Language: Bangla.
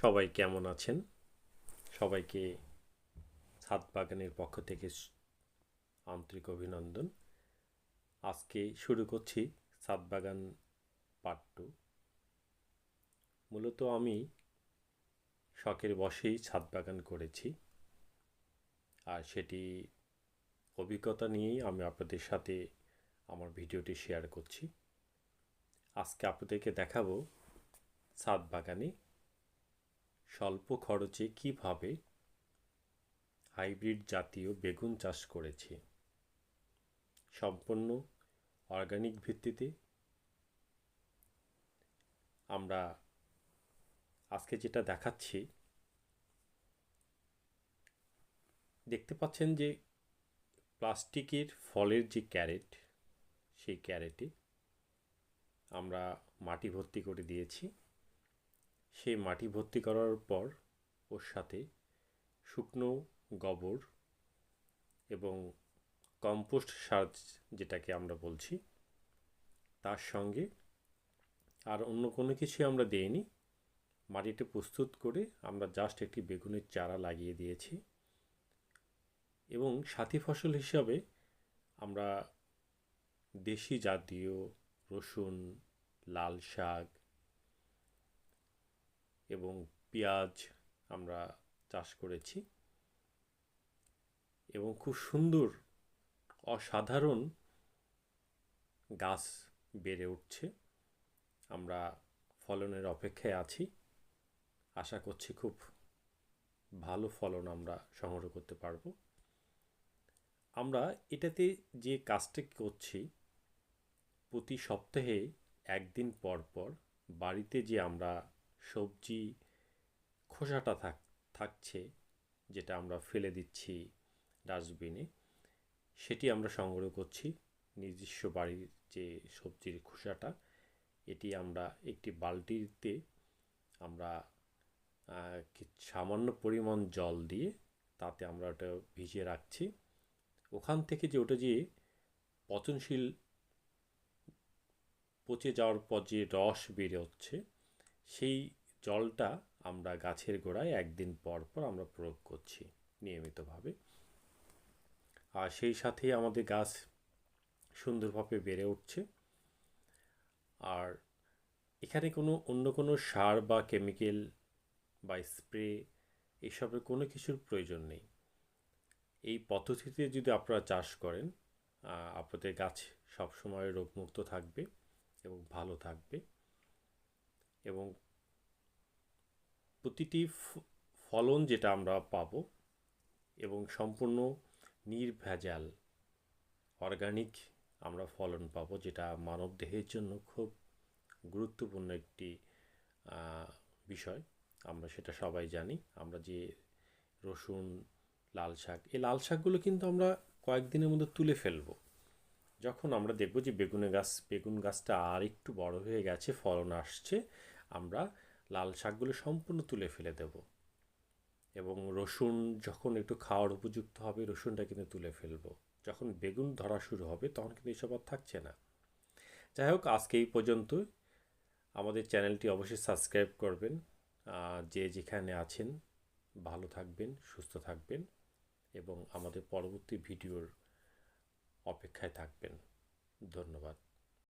সবাই কেমন আছেন? সবাইকে ছাদ বাগানের পক্ষ থেকে আন্তরিক অভিনন্দন। আজকে শুরু করছি ছাদ বাগান পার্ট টু মূলত আমি শখের বশেই ছাদ বাগান করেছি। আর সেটি অভিজ্ঞতা নিয়েই আমি আপনাদের সাথে আমার ভিডিওটি শেয়ার করছি। আজকে আপনাদেরকে দেখাবো ছাদ বাগানে স্বল্প খরচে কীভাবে হাইব্রিড জাতীয় বেগুন চাষ করেছি? সম্পূর্ণ অর্গানিক ভিত্তিতে। আমরা আজকে যেটা দেখাচ্ছি, দেখতে পাচ্ছেন যে প্লাস্টিকের ফলের যে ক্যারেট, সেই ক্যারেটে আমরা মাটি ভর্তি করে দিয়েছি। সেই মাটি ভর্তি করার পর ওর সাথে শুকনো গোবর এবং কম্পোস্ট সার যেটাকে আমরা বলছি, তার সঙ্গে আর অন্য কোনো কিছু আমরা দেইনি। মাটিটা প্রস্তুত করে আমরা জাস্ট একটি বেগুনের চারা লাগিয়ে দিয়েছি এবং সাথী ফসল হিসাবে আমরা দেশি জাতীয় রসুন, লাল শাক এবং পেঁয়াজ আমরা চাষ করেছি। এবং খুব সুন্দর, অসাধারণ গাছ বেড়ে উঠছে। আমরা ফলনের অপেক্ষায় আছি। আশা করছি খুব ভালো ফলন আমরা সংগ্রহ করতে পারব। আমরা এটাতে যে কাজটা করছি, প্রতি সপ্তাহে একদিন পর পর বাড়িতে যে আমরা সবজি খোসাটা থাক, থাকছে, যেটা আমরা ফেলে দিচ্ছি ডাস্টবিনে, সেটি আমরা সংগ্রহ করছি। নিজস্ব বাড়ির যে সবজির খোসাটা, এটি আমরা একটি বালতিতে আমরা সামান্য পরিমাণ জল দিয়ে তাতে আমরা ওটা ভিজিয়ে রাখছি। ওখান থেকে যে ওটা যে পচনশীল পচে যাওয়ার পর যে রস বের হচ্ছে সেই জলটা আমরা গাছের গোড়ায় একদিন পর পর আমরা প্রয়োগ করছি নিয়মিতভাবে। আর সেই সাথে আমাদের গাছ সুন্দরভাবে বেড়ে উঠছে। আর এখানে কোনো অন্য কোনো সার বা কেমিক্যাল বা স্প্রে এসবের কোনো কিছুর প্রয়োজন নেই। এই পদ্ধতিতে যদি আপনারা চাষ করেন আপনাদের গাছ সবসময় রোগমুক্ত থাকবে এবং ভালো থাকবে। এবং প্রতিটি ফলন যেটা আমরা পাবো এবং সম্পূর্ণ নির্ভেজাল অর্গানিক আমরা ফলন পাবো, যেটা মানব দেহের জন্য খুব গুরুত্বপূর্ণ একটি বিষয়। আমরা সেটা সবাই জানি। আমরা যে রসুন, লাল শাক, এই লাল শাকগুলো কিন্তু আমরা কয়েকদিনের মধ্যে তুলে ফেলব। যখন আমরা দেখব যে বেগুনের গাছ, বেগুন গাছটা আর একটু বড় হয়ে গেছে, ফলন আসছে আমরা লাল শাকগুলো সম্পূর্ণ তুলে ফেলে দেব। এবং রসুন যখন একটু খাওয়ার উপযুক্ত হবে, রসুনটা কিন্তু তুলে ফেলব। যখন বেগুন ধরা শুরু হবে, তখন কিন্তু এসব আর থাকছে না। যাই হোক, আজকে এই পর্যন্ত আমাদের চ্যানেলটি অবশ্যই সাবস্ক্রাইব করবেন। যে যেখানে আছেন, ভালো থাকবেন, সুস্থ থাকবেন এবং আমাদের পরবর্তী ভিডিওর অপেক্ষায় থাকবেন। ধন্যবাদ।